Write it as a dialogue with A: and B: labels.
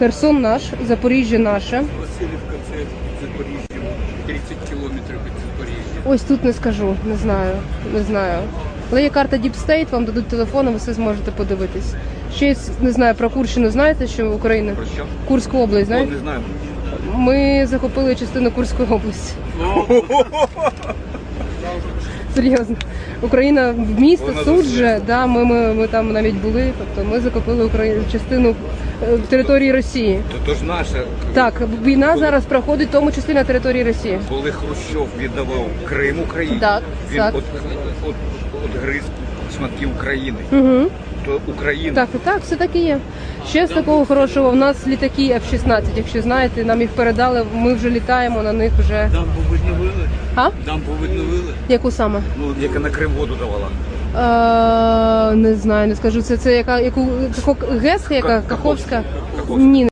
A: Херсон наш, Запоріжжя наше.
B: Васильівка це Запоріжжя, 30 кілометрів від Запоріжжя.
A: Ось тут не скажу, не знаю, не знаю. Але є карта Deep State, вам дадуть телефон, ви все зможете подивитись. Ще є, не знаю про Курщину, знаєте, що Україна?
B: Про що?
A: Курську область,
B: Ну,
A: знаєте?
B: не знаю.
A: Ми захопили частину Курської області. Серйозно. Україна в місто,
B: Вона
A: суд же, да, ми, ми, ми там навіть були, тобто ми захопили Україну, частину е, території Росії.
B: То, то ж наша
A: Так, війна зараз проходить в тому числі на території Росії.
B: Коли Хрущов віддавав Крим Україні,
A: Так,
B: він
A: так.
B: От, от, от гриз шматки України,
A: Угу.
B: то Україна.
A: Так, так, все так і є. Ще з такого хорошого, в нас літаки F-16, якщо знаєте, нам їх передали, ми вже літаємо на них вже.
C: Дамбу відновили?
A: А?
C: Дамбу відновили?
A: Яку саме?
B: Ну, яка на Крим воду давала.
A: Е, не знаю, не скажу. Це, це яка, яку, ГЕС, яка Каховська?
B: Каховська.
A: Ні,